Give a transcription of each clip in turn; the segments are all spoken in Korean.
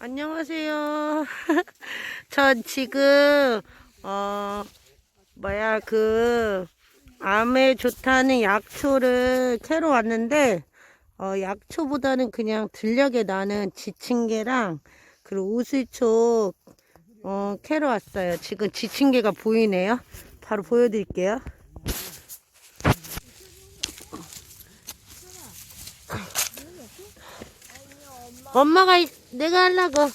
안녕하세요. 전 지금 어 뭐야 그 암에 좋다는 약초를 캐러 왔는데 어 약초보다는 그냥 들녘에 나는 지친개랑 그리고 우슬초 어 캐러 왔어요. 지금 지친개가 보이네요. 바로 보여드릴게요. 엄마가 이- 내가 하려고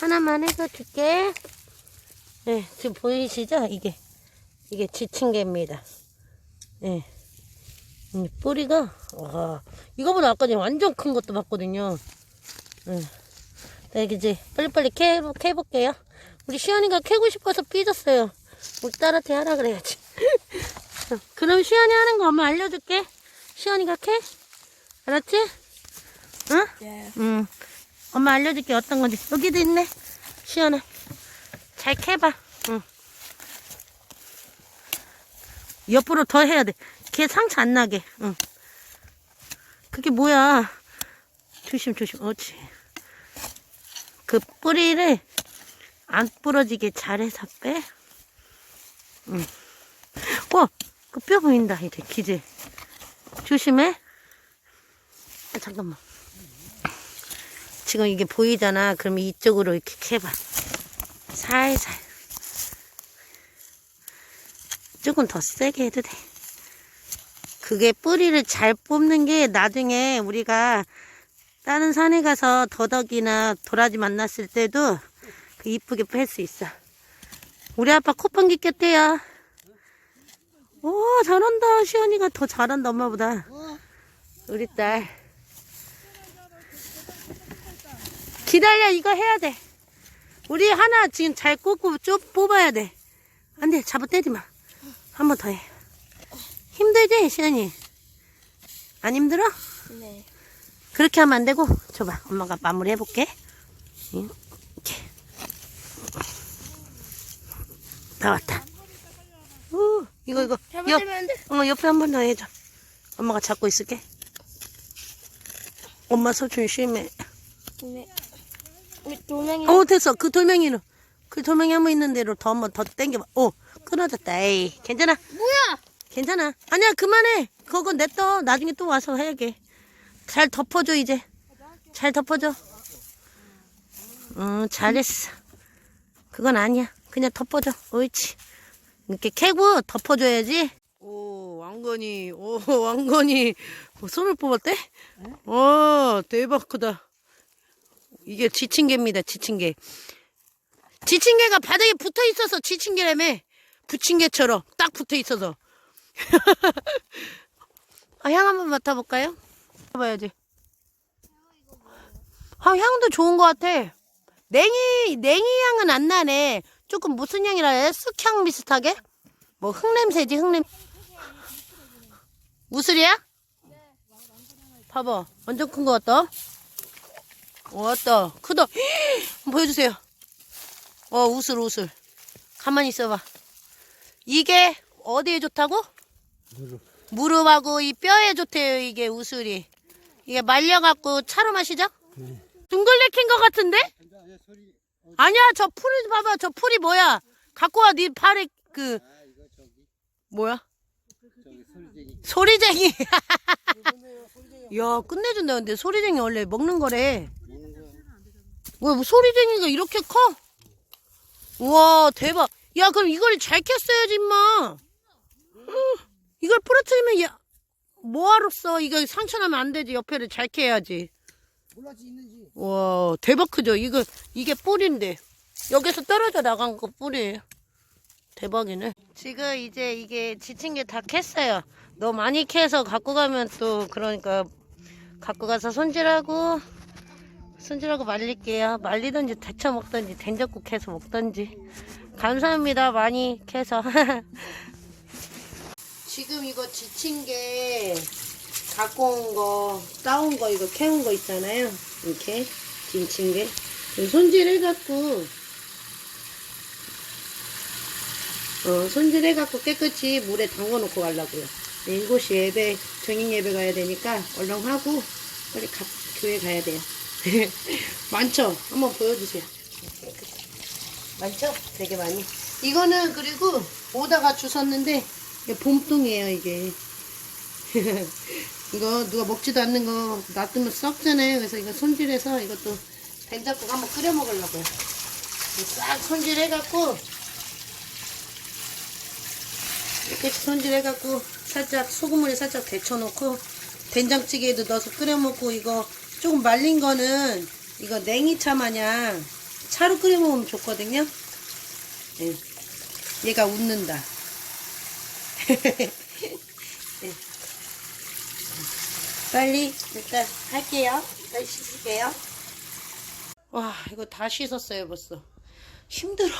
하나만 해서 줄게. 네, 지금 보이시죠? 이게 이게 지친 개입니다. 네. 음, 뿌리가 와 이거보다 아까 전에 완전 큰 것도 봤거든요. 네. 네, 이제 빨리빨리 캐 캐볼게요. 우리 시연이가 캐고 싶어서 삐졌어요. 우리 딸한테 하라 그래야지. 그럼 시연이 하는 거 엄마 알려줄게. 시연이가 캐? 알았지? 응? 네. 응. 엄마 알려줄게 어떤 건지. 여기도 있네. 시원해. 잘 캐봐. 응. 옆으로 더 해야 돼. 걔 상처 안 나게. 응. 그게 뭐야. 조심, 조심. 옳지. 그 뿌리를 안 부러지게 잘해서 빼. 응. 와! 그 뼈 보인다, 이제. 기지. 조심해. 아, 잠깐만. 지금 이게 보이잖아. 그럼 이쪽으로 이렇게 캐봐. 살살. 조금 더 세게 해도 돼. 그게 뿌리를 잘 뽑는 게 나중에 우리가 다른 산에 가서 더덕이나 도라지 만났을 때도 그 이쁘게 뺄 수 있어. 우리 아빠 콧방귀 꼈대요. 오, 잘한다. 시연이가 더 잘한다, 엄마보다. 우리 딸. 기다려 이거 해야 돼. 우리 하나 지금 잘 꽂고 쭉 뽑아야 돼. 안돼 잡아 떼지 마. 한 번 더 해. 힘들지 시연이? 안 힘들어? 네. 그렇게 하면 안 되고 줘봐. 엄마가 마무리 해볼게. 응, 이렇게. 나왔다. 오, 이거 이거. 옆, 잘못되면 안 돼. 어, 옆에 한 번 더 해줘. 엄마가 잡고 있을게. 엄마 손 조심해 네. 우리 돌멩이. 어 됐어. 그 돌멩이로. 그 돌멩이 한 번 있는 대로 더 한번 더 당겨봐. 오 끊어졌다. 에이 괜찮아? 뭐야? 괜찮아. 아니야 그만해. 그건 냅둬 나중에 또 와서 해야게. 잘 덮어줘 이제. 잘 덮어줘. 응 잘했어. 그건 아니야. 그냥 덮어줘. 옳지. 이렇게 캐고 덮어줘야지. 오 왕건이. 오 왕건이. 어, 손을 뽑았대? 와 대박 크다 이게 지친개입니다, 지친개. 지친개가 바닥에 붙어 있어서 지친개라며. 부침개처럼 딱 붙어 있어서. 아, 향 한번 맡아볼까요? 봐야지. 아, 향도 좋은 것 같아. 냉이, 냉이 향은 안 나네. 조금 무슨 향이라 해? 쑥향 비슷하게? 뭐, 흙냄새지, 흙냄. 무술이야? 봐봐. 완전 큰 것 같다. 왔다. 크다. 한번 보여주세요. 어, 우슬, 우슬. 가만히 있어봐. 이게 어디에 좋다고? 무릎. 하고 이 뼈에 좋대요, 이게 우슬이. 이게 말려갖고 차로 마시죠? 둥글레 캔것 같은데? 아니야, 저 풀이 봐봐. 저 풀이 뭐야? 갖고 와, 네 팔에 그, 뭐야? 소리쟁이. 야, 끝내준다. 근데 소리쟁이 원래 먹는 거래. 왜, 뭐 소리쟁이가 이렇게 커? 우와, 대박. 야, 그럼 이걸 잘 켰어야지, 임마. 이걸 부러뜨리면, 야, 뭐하러 써? 이거 상처 나면 안 되지. 옆에를 잘 캐야지. 몰랐지 있는지. 와, 대박 크죠? 이거, 이게 뿌리인데. 여기서 떨어져 나간 거 뿌리예요. 대박이네. 지금 이제 이게 지친 게 다 캤어요. 너무 많이 캐서 갖고 가면 또, 그러니까, 갖고 가서 손질하고, 손질하고 말릴게요. 말리든지 데쳐 먹든지 된장국 해서 먹든지. 감사합니다. 많이 캐서. 지금 이거 지친 게 갖고 온 거, 따온 거, 이거 캐온 거 있잖아요. 이렇게 지친 게. 손질해갖고, 어, 손질해갖고 깨끗이 물에 담궈놓고 가려고요. 네, 7시 예배, 정인 예배 가야 되니까 얼른 하고 빨리 가, 교회 가야 돼요. 많죠? 한번 보여주세요. 많죠? 되게 많이. 이거는 그리고 오다가 주웠는데 봄동이에요 이게. 이거 누가 먹지도 않는 거 놔두면 썩잖아요. 그래서 이거 손질해서 이것도 된장국 한번 끓여 먹으려고요. 싹 손질해갖고 이렇게 손질해갖고 살짝 소금물에 살짝 데쳐놓고 된장찌개에도 넣어서 끓여 먹고 이거 조금 말린 거는 이거 냉이차 마냥 차로 끓여 먹으면 좋거든요. 예. 얘가 웃는다. 예. 빨리 일단 할게요. 빨리 씻을게요. 와 이거 다 씻었어요 벌써. 힘들어.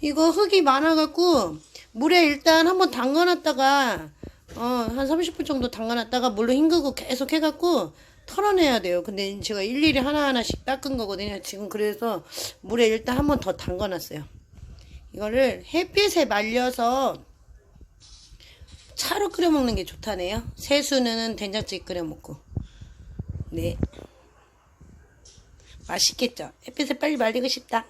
이거 흙이 많아갖고 물에 일단 한번 담가놨다가 어, 한 30분 정도 담가놨다가 물로 헹구고 계속 해갖고 털어내야 돼요. 근데 제가 일일이 하나하나씩 닦은 거거든요. 지금 그래서 물에 일단 한 번 더 담가놨어요. 이거를 햇빛에 말려서 차로 끓여 먹는 게 좋다네요. 세수는 된장찌개 끓여 먹고. 네. 맛있겠죠? 햇빛에 빨리 말리고 싶다.